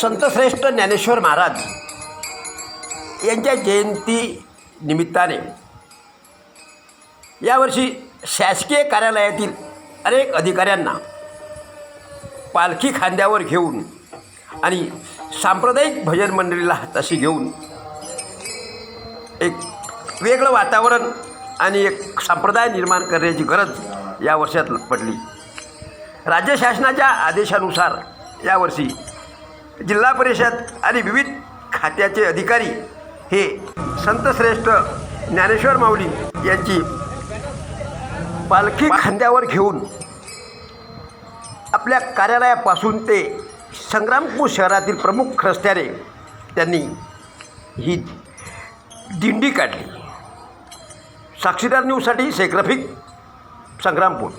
संतश्रेष्ठ ज्ञानेश्वर महाराज यांच्या जयंती निमित्ताने यावर्षी शासकीय कार्यालयातील अनेक अधिकाऱ्यांना पालखी खांद्यावर घेऊन आणि सांप्रदायिक भजन मंडळीला हाताशी घेऊन एक वेगळं वातावरण आणि एक संप्रदाय निर्माण करण्याची गरज या वर्षात पडली. राज्य शासनाच्या आदेशानुसार यावर्षी जिल्हा परिषद आणि विविध खात्याचे अधिकारी हे संतश्रेष्ठ ज्ञानेश्वर माऊली यांची पालखी खांद्यावर घेऊन आपल्या कार्यालयापासून ते संग्रामपूर शहरातील प्रमुख रस्त्याने त्यांनी ही दिंडी काढली. साक्षीदार न्यूजसाठी सेग्राफिक संग्रामपूर.